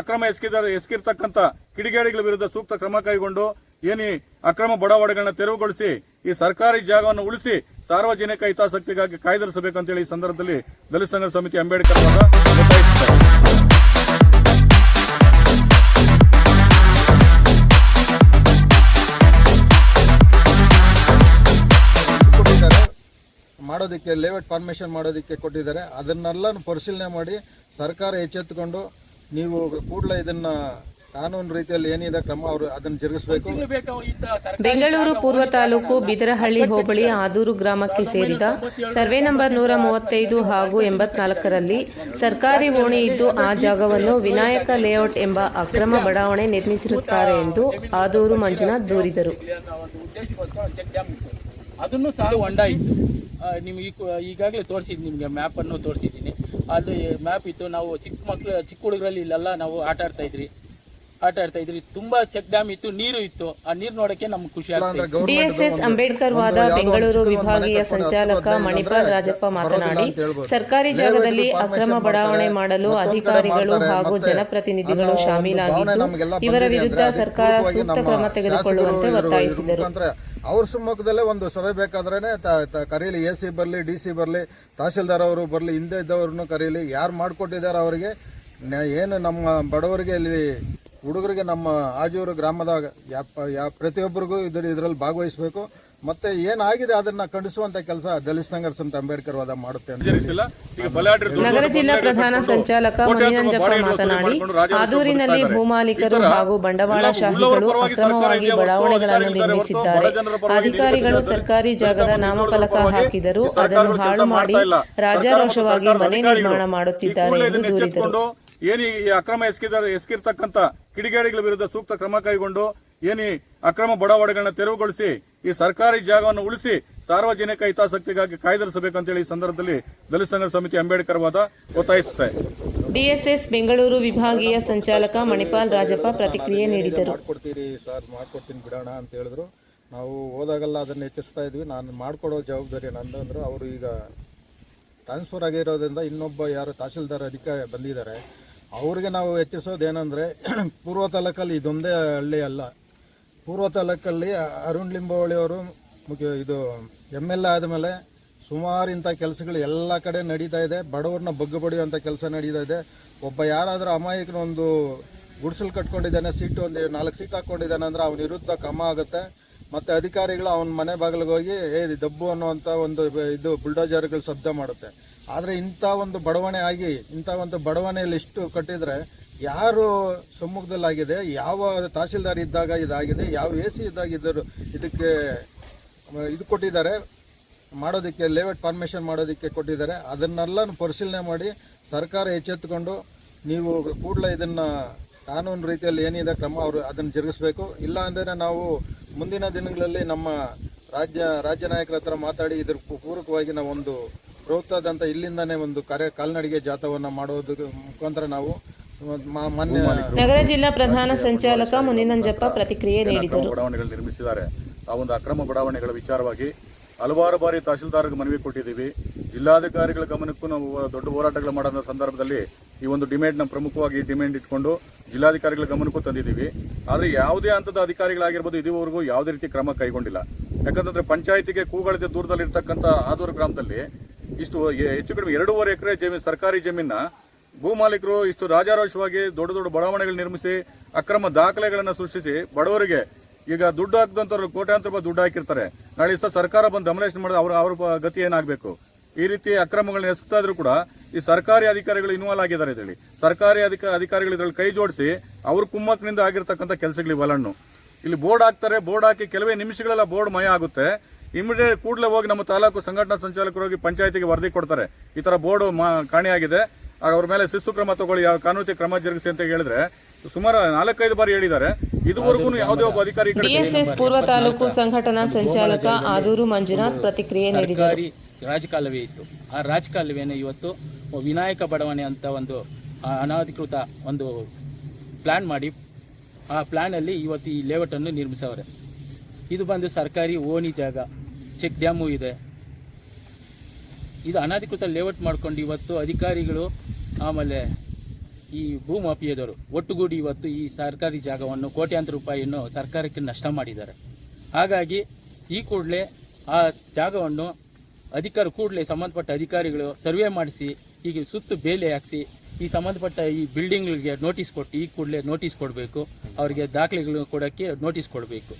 ಅಕ್ರಮ ಎಸಗಿದ ಎಸಗಿರ್ತಕ್ಕಂಥ ಕಿಡಿಗೇಡಿಗಳ ವಿರುದ್ಧ ಸೂಕ್ತ ಕ್ರಮ ಕೈಗೊಂಡು ಏನಿ ಅಕ್ರಮ ಬಡಾವಣೆಗಳನ್ನ ತೆರವುಗೊಳಿಸಿ, ಈ ಸರ್ಕಾರಿ ಜಾಗವನ್ನು ಉಳಿಸಿ ಸಾರ್ವಜನಿಕ ಹಿತಾಸಕ್ತಿಗಾಗಿ ಕಾಯ್ದಿರಿಸಬೇಕಂತೇಳಿ ಈ ಸಂದರ್ಭದಲ್ಲಿ ದಲಿತ ಸಂಘ ಸಮಿತಿ ಅಂಬೇಡ್ಕರ್ ಮಾಡೋದಕ್ಕೆ ಲೇಔಟ್ ಪರ್ಮಿಷನ್ ಮಾಡೋದಕ್ಕೆ ಕೊಟ್ಟಿದ್ದಾರೆ. ಅದನ್ನೆಲ್ಲ ಪರಿಶೀಲನೆ ಮಾಡಿ ಸರ್ಕಾರ ಎಚ್ಚೆತ್ತುಕೊಂಡು ನೀವು ಕೂಡಲೇ ಇದನ್ನ ಕಾನೂನು ರೀತಿಯಲ್ಲಿ ಏನಿದೆ ಕ್ರಮ ಅವರು ಅದನ್ನು ಜರುಗಿಸಬೇಕು? ಬೆಂಗಳೂರು ಪೂರ್ವ ತಾಲೂಕು ಬಿದರಹಳ್ಳಿ ಹೋಬಳಿ ಆದೂರು ಗ್ರಾಮಕ್ಕೆ ಸೇರಿದ ಸರ್ವೆ ನಂಬರ್ ನೂರ ಮೂವತ್ತೈದು ಹಾಗೂ ಎಂಬತ್ನಾಲ್ಕರಲ್ಲಿ ಸರ್ಕಾರಿ ಓಣಿ ಇದ್ದು ಆ ಜಾಗವನ್ನು ವಿನಾಯಕ ಲೇಔಟ್ ಎಂಬ ಅಕ್ರಮ ಬಡಾವಣೆ ನಿರ್ಮಿಸಿರುತ್ತಾರೆ ಎಂದು ಆದೂರು ಮಂಜುನಾಥ್ ದೂರಿದರು. ಅದನ್ನು ಸಹ ಹೊಂಡ ಇತ್ತು ನಿಮ್ಗೆ ಈಗ ಈಗಾಗಲೇ ತೋರಿಸಿದ್ದು ನಿಮಗೆ ಮ್ಯಾಪನ್ನು ತೋರಿಸಿದ್ದೀನಿ. ಅದು ಮ್ಯಾಪ್ ಇತ್ತು. ನಾವು ಚಿಕ್ಕ ಮಕ್ಕಳು ಚಿಕ್ಕ ಹುಡುಗರಲ್ಲಿ ಇಲ್ಲೆಲ್ಲ ನಾವು ಆಟ ಆಡ್ತಾ ಇದ್ರಿ. ಆಟ ಆಡ್ತಾ ಇದ್ರಿ. ತುಂಬಾ ಚೆಕ್ ಡ್ಯಾಮ್ ಇತ್ತು ನೀರು ಇತ್ತು. ಆ ನೀರು ನೋಡಕ್ಕೆ ನಮ್ಗೆ ಖುಷಿ ಆಗ್ತದೆ ಡಿಎಸ್ಎಸ್ ಅಂಬೇಡ್ಕರ್ ವಾದ ಬೆಂಗಳೂರು ವಿಭಾಗೀಯ ಸಂಚಾಲಕ ಮಣಿಪಾಲ್ ರಾಜಪ್ಪ ಮಾತನಾಡಿ ಸರ್ಕಾರಿ ಜಾಗದಲ್ಲಿ ಅಕ್ರಮ ಬಡಾವಣೆ ಮಾಡಲು ಅಧಿಕಾರಿಗಳು ಹಾಗೂ ಜನಪ್ರತಿನಿಧಿಗಳು ಶಾಮೀಲಾಗಿದ್ದು ಇವರ ವಿರುದ್ಧ ಸರ್ಕಾರ ಸೂಕ್ತ ಕ್ರಮ ತೆಗೆದುಕೊಳ್ಳುವಂತೆ ಒತ್ತಾಯಿಸಿದರು. ಅವ್ರ ಸುಮ್ಮುಖದಲ್ಲೇ ಒಂದು ಸಭೆ ತ- ಕರೀಲಿ ಎ ಸಿ ಬರಲಿ, ಡಿ ಸಿ ಬರಲಿ, ತಹಸೀಲ್ದಾರ್ ಅವರು ಬರಲಿ, ಹಿಂದೆ ಇದ್ದವ್ರನ್ನೂ ಕರೀಲಿ, ಯಾರು ಮಾಡಿಕೊಟ್ಟಿದ್ದಾರೆ ಅವರಿಗೆ? ಏನು ನಮ್ಮ ಬಡವರಿಗೆ ಇಲ್ಲಿ, ಹುಡುಗರಿಗೆ ನಮ್ಮ ಆಜೂರು ಗ್ರಾಮದ ಯಾ- ಪ್ರತಿಯೊಬ್ಬರಿಗೂ ಇದ್ರ ಇದರಲ್ಲಿ ಭಾಗವಹಿಸಬೇಕು. ಮತ್ತೆ ಏನಾಗಿದೆ ಅದನ್ನ ಖಂಡಿಸುವಂತ ಕೆಲಸ ದಲಿತ ಸಂಘರ್ಷ ಅಂತ ಅಂಬೇಡ್ಕರ್ ವಾದ ಮಾಡುತ್ತೆ ನಗರ ಜಿಲ್ಲಾ ಪ್ರಧಾನ ಸಂಚಾಲಕ ಮುನಿನಂಜಪ್ಪ ಮಾತನಾಡಿ ಆದೂರಿನಲ್ಲಿ. ಭೂಮಾಲೀಕರು ಹಾಗೂ ಬಂಡವಾಳಶಾಹಿಗಳು ಅಕ್ರಮವಾಗಿ ಬಡಾವಣೆಗಳನ್ನು ನಿರ್ಮಿಸಿದ್ದಾರೆ. ಅಧಿಕಾರಿಗಳು ಸರ್ಕಾರಿ ಜಾಗದ ನಾಮಫಲಕ ಹಾಕಿದರು ಅದನ್ನು ಹಾಳು ಮಾಡಿ ರಾಜಾರೋಷವಾಗಿ ಮನೆ ನಿರ್ಮಾಣ ಮಾಡುತ್ತಿದ್ದಾರೆ ಎಂದು ಇದನ್ನ ದೂರಿದರು. ಏನು ಏನಿ ಈ ಅಕ್ರಮ ಎಸ್ಕಿದ್ದಾರೆ ಎಸ್ಕಿರ್ತಕ್ಕಂಥ ಕಿಡಿಗೇಡಿಗಳ ವಿರುದ್ಧ ಸೂಕ್ತ ಕ್ರಮ ಕೈಗೊಂಡು ಏನಿ ಅಕ್ರಮ ಬಡಾವಣೆಗಳನ್ನ ತೆರವುಗೊಳಿಸಿ ಈ ಸರ್ಕಾರಿ ಜಾಗವನ್ನು ಉಳಿಸಿ ಸಾರ್ವಜನಿಕ ಹಿತಾಸಕ್ತಿಗಾಗಿ ಕಾಯ್ದಿರಿಸಬೇಕಂತೇಳಿ ಈ ಸಂದರ್ಭದಲ್ಲಿ ದಲಿತ ಸಂಘ ಸಮಿತಿ ಅಂಬೇಡ್ಕರ್ ವಾದ ಒತ್ತಾಯಿಸುತ್ತೆ. ಡಿಎಸ್ಎಸ್ ಬೆಂಗಳೂರು ವಿಭಾಗೀಯ ಸಂಚಾಲಕ ಮಣಿಪಾಲ್ ರಾಜಪ್ಪ ಪ್ರತಿಕ್ರಿಯೆ ನೀಡಿದರು. ಮಾಡ್ಕೊಡ್ತೀರಿ ಸರ್ ಮಾಡ್ಕೊಡ್ತೀನಿ ಬಿಡೋಣ ಅಂತ ಹೇಳಿದ್ರು. ನಾವು ಹೋದಾಗೆಲ್ಲ ಅದನ್ನ ಎಚ್ಚರಿಸ್ತಾ ಇದ್ವಿ. ನಾನು ಮಾಡ್ಕೊಡೋ ಜವಾಬ್ದಾರಿ ನಂದು ಅಂದ್ರೆ ಅವರು ಈಗ ಟ್ರಾನ್ಸ್ಫರ್ ಆಗಿರೋದ್ರಿಂದ ಇನ್ನೊಬ್ಬ ಯಾರು ತಹಸೀಲ್ದಾರ್ ಅಧಿಕಾರಿ ಬಂದಿದ್ದಾರೆ. ಅವ್ರಿಗೆ ನಾವು ಎಚ್ಚರಿಸೋದು ಏನಂದರೆ ಪೂರ್ವ ತಾಲೂಕಲ್ಲಿ ಇದೊಂದೇ ಹಳ್ಳಿ ಅಲ್ಲ. ಪೂರ್ವ ತಾಲೂಕಲ್ಲಿ ಅರುಣ್ ಲಿಂಬಾವಳಿ ಅವರು ಮುಖ್ಯ ಇದು ಎಂ ಎಲ್ ಎ ಆದಮೇಲೆ ಸುಮಾರು ಇಂಥ ಕೆಲಸಗಳು ಎಲ್ಲ ಕಡೆ ನಡೀತಾ ಇದೆ. ಬಡವ್ರನ್ನ ಬಗ್ಗು ಬಡಿಯುವಂಥ ಕೆಲಸ ನಡೀತಾ ಇದೆ. ಒಬ್ಬ ಯಾರಾದರೂ ಅಮಾಯಕನ ಒಂದು ಗುಡಿಸಲು ಕಟ್ಕೊಂಡಿದ್ದಾನೆ, ಸೀಟು ಒಂದು ನಾಲ್ಕು ಸೀಟ್ ಹಾಕ್ಕೊಂಡಿದ್ದಾನೆ ಅಂದರೆ ಅವನ ವಿರುದ್ಧ ಕ್ರಮ ಆಗುತ್ತೆ. ಮತ್ತು ಅಧಿಕಾರಿಗಳು ಅವನ ಮನೆ ಬಾಗಿಲಿಗೆ ಹೋಗಿ, ಏ ದಬ್ಬು ಅನ್ನುವಂಥ ಒಂದು ಇದು ಬುಲ್ಡೋಜರ್ಗಳು ಶಬ್ದ ಮಾಡುತ್ತೆ. ಆದರೆ ಇಂಥ ಒಂದು ಬಡವಣೆ ಆಗಿ, ಇಂಥ ಒಂದು ಬಡವಣೆಯಲ್ಲಿ ಇಷ್ಟು ಕಟ್ಟಿದರೆ ಯಾರು ಸಮ್ಮುಖದಲ್ಲಾಗಿದೆ ಯಾವ ತಹಸೀಲ್ದಾರ್ ಇದ್ದಾಗ ಇದಾಗಿದೆ, ಯಾವ ಎ ಸಿ ಇದ್ದಾಗ ಇದ್ದರು, ಇದಕ್ಕೆ, ಇದು ಕೊಟ್ಟಿದ್ದಾರೆ, ಮಾಡೋದಕ್ಕೆ ಲೇಔಟ್ ಪರ್ಮಿಷನ್ ಮಾಡೋದಕ್ಕೆ ಕೊಟ್ಟಿದ್ದಾರೆ. ಅದನ್ನೆಲ್ಲ ಪರಿಶೀಲನೆ ಮಾಡಿ ಸರ್ಕಾರ ಎಚ್ಚೆತ್ತುಕೊಂಡು ನೀವು ಕೂಡಲೇ ಇದನ್ನು ಕಾನೂನು ರೀತಿಯಲ್ಲಿ ಏನಿದೆ ಕ್ರಮ ಅವರು ಅದನ್ನು ಜರುಗಿಸಬೇಕು. ಇಲ್ಲ ಅಂದರೆ ನಾವು ಮುಂದಿನ ದಿನಗಳಲ್ಲಿ ನಮ್ಮ ರಾಜ್ಯ ರಾಜ್ಯ ನಾಯಕರ ಹತ್ರ ಮಾತಾಡಿ ಇದ್ರ ಪೂರಕವಾಗಿ ನಾವು ಒಂದು ಬೃಹತ್ತಾದಂಥ ಇಲ್ಲಿಂದನೇ ಒಂದು ಕಾರ್ಯ, ಕಾಲ್ನಡಿಗೆ ಜಾಥವನ್ನು ಮಾಡೋದಕ್ಕೆ ಮುಖಾಂತರ ನಾವು ನಗರ ಜಿಲ್ಲಾ ಪ್ರಧಾನ ಸಂಚಾಲಕ ಮುನಿನಂಜಪ್ಪ ಪ್ರತಿಕ್ರಿಯೆ ನೀಡಿದರು. ಬಡಾವಣೆಗಳು ನಿರ್ಮಿಸಿದ್ದಾರೆ. ಆ ಒಂದು ಅಕ್ರಮ ಬಡಾವಣೆಗಳ ವಿಚಾರವಾಗಿ ಹಲವಾರು ಬಾರಿ ತಹಶೀಲ್ದಾರ್ಗೆ ಮನವಿ ಕೊಟ್ಟಿದ್ದೀವಿ. ಜಿಲ್ಲಾಧಿಕಾರಿಗಳ ಗಮನಕ್ಕೂ ನಾವು ದೊಡ್ಡ ಹೋರಾಟಗಳು ಮಾಡೋ ಸಂದರ್ಭದಲ್ಲಿ ಈ ಒಂದು ಡಿಮ್ಯಾಂಡ್ನ ಪ್ರಮುಖವಾಗಿ ಡಿಮ್ಯಾಂಡ್ ಇಟ್ಕೊಂಡು ಜಿಲ್ಲಾಧಿಕಾರಿಗಳ ಗಮನಕ್ಕೂ ತಂದಿದ್ದೀವಿ. ಆದರೆ ಯಾವುದೇ ಹಂತದ ಅಧಿಕಾರಿಗಳಾಗಿರ್ಬೋದು ಇದುವರೆಗೂ ಯಾವುದೇ ರೀತಿ ಕ್ರಮ ಕೈಗೊಂಡಿಲ್ಲ. ಯಾಕಂತಂದ್ರೆ ಪಂಚಾಯತಿಗೆ ಕೂಗಳದ ದೂರದಲ್ಲಿರ್ತಕ್ಕಂಥ ಆದೂರು ಗ್ರಾಮದಲ್ಲಿ ಇಷ್ಟು ಹೆಚ್ಚು ಕಡಿಮೆ ಎರಡೂವರೆ ಎಕರೆ ಜಮೀನು ಸರ್ಕಾರಿ ಜಮೀನ ಭೂ ಮಾಲೀಕರು ಇಷ್ಟು ರಾಜಾರೋಷವಾಗಿ ದೊಡ್ಡ ದೊಡ್ಡ ಬಡಾವಣೆಗಳು ನಿರ್ಮಿಸಿ ಅಕ್ರಮ ದಾಖಲೆಗಳನ್ನು ಸೃಷ್ಟಿಸಿ ಬಡವರಿಗೆ ಈಗ ದುಡ್ಡು ಹಾಕಿದಂಥವ್ರು ಕೋಟ್ಯಾಂತರ ರೂಪಾಯಿ ದುಡ್ಡು ಹಾಕಿರ್ತಾರೆ. ನಾಳೆ ಸಹ ಸರ್ಕಾರ ಬಂದು ಡಮನೇಷನ್ ಮಾಡಿದ್ರೆ ಅವ್ರ ಅವ್ರ ಗತಿ ಏನಾಗಬೇಕು? ಈ ರೀತಿ ಅಕ್ರಮಗಳನ್ನ ಎಸಗ್ತಾ ಇದ್ರು ಕೂಡ ಈ ಸರ್ಕಾರಿ ಅಧಿಕಾರಿಗಳು ಇನ್ವಾಲ್ವ್ ಆಗಿದ್ದಾರೆ ಇದರಲ್ಲಿ. ಸರ್ಕಾರಿ ಅಧಿಕ ಅಧಿಕಾರಿಗಳು ಇದರಲ್ಲಿ ಕೈ ಜೋಡಿಸಿ ಅವ್ರ ಕುಮ್ಮಕ್ಕಿನಿಂದ ಆಗಿರ್ತಕ್ಕಂಥ ಕೆಲಸಗಳು ಇವೆಲ್ಲನ್ನು ಇಲ್ಲಿ ಬೋರ್ಡ್ ಹಾಕ್ತಾರೆ, ಬೋರ್ಡ್ ಹಾಕಿ ಕೆಲವೇ ನಿಮಿಷಗಳೆಲ್ಲ ಬೋರ್ಡ್ ಮಯ ಆಗುತ್ತೆ. ಇಮಿಡಿಯೇಟ್ ಕೂಡಲೇ ಹೋಗಿ ನಮ್ಮ ತಾಲೂಕು ಸಂಘಟನಾ ಸಂಚಾಲಕರು ಹೋಗಿ ಪಂಚಾಯತಿಗೆ ವರದಿ ಕೊಡ್ತಾರೆ. ಈ ತರ ಬೋರ್ಡ್ ಕಾಣೆಯಾಗಿದೆ. ಅವ್ರ ಮೇಲೆ ಶಿಸ್ತು ಕ್ರಮ ತಗೊಳ್ಳಿ ಯಾವ ಕಾನೂನು ಕ್ರಮ ಜರುಗಿಸಿ ಅಂತ ಹೇಳಿದ್ರೆ ಸುಮಾರು ನಾಲ್ಕೈದು ಬಾರಿ ಹೇಳಿದ್ದಾರೆ. ಇದುವರೆಗೂ ಯಾವುದೇ ಒಬ್ಬ ಅಧಿಕಾರಿ ಡಿಎಸ್ಎಸ್ ಪೂರ್ವ ತಾಲೂಕು ಸಂಘಟನಾ ಸಂಚಾಲಕ ಆದೂರು ಮಂಜುನಾಥ್ ಪ್ರತಿಕ್ರಿಯೆ ನೀಡಿದ್ದಾರೆ ಸರ್ಕಾರಿ ರಾಜಕಾಲುವೆ ಇತ್ತು. ಆ ರಾಜಕಾಲುವೆಯನ್ನು ಇವತ್ತು ವಿನಾಯಕ ಬಡಾವಣೆ ಅಂತ ಒಂದು ಅನಧಿಕೃತ ಒಂದು ಪ್ಲಾನ್ ಮಾಡಿ ಆ ಪ್ಲಾನಲ್ಲಿ ಇವತ್ತು ಈ ಲೇಔಟನ್ನು ನಿರ್ಮಿಸವ್ರೆ. ಇದು ಬಂದು ಸರ್ಕಾರಿ ಓಣಿ ಜಾಗ ಚೆಕ್ ಡ್ಯಾಮು ಇದೆ. ಇದು ಅನಧಿಕೃತ ಲೇಔಟ್ ಮಾಡ್ಕೊಂಡು ಇವತ್ತು ಅಧಿಕಾರಿಗಳು ಆಮೇಲೆ ಈ ಭೂಮಾಫಿಯಾದವರು ಒಟ್ಟುಗೂಡಿ ಇವತ್ತು ಈ ಸರ್ಕಾರಿ ಜಾಗವನ್ನು ಕೋಟ್ಯಾಂತರ ರೂಪಾಯಿಯನ್ನು ಸರ್ಕಾರಕ್ಕೆ ನಷ್ಟ ಮಾಡಿದ್ದಾರೆ. ಹಾಗಾಗಿ ಈ ಕೂಡಲೇ ಆ ಜಾಗವನ್ನು ಅಧಿಕಾರ ಕೂಡಲೇ ಸಂಬಂಧಪಟ್ಟ ಅಧಿಕಾರಿಗಳು ಸರ್ವೆ ಮಾಡಿಸಿ, ಹೀಗೆ ಸುತ್ತು ಬೇಲೆ ಹಾಕಿಸಿ, ಈ ಸಂಬಂಧಪಟ್ಟ ಈ ಬಿಲ್ಡಿಂಗ್ಗಳಿಗೆ ನೋಟಿಸ್ ಕೊಟ್ಟು, ಈ ಕೂಡಲೇ ನೋಟಿಸ್ ಕೊಡಬೇಕು. ಅವರಿಗೆ ದಾಖಲೆಗಳು ಕೊಡೋಕ್ಕೆ ನೋಟಿಸ್ ಕೊಡಬೇಕು.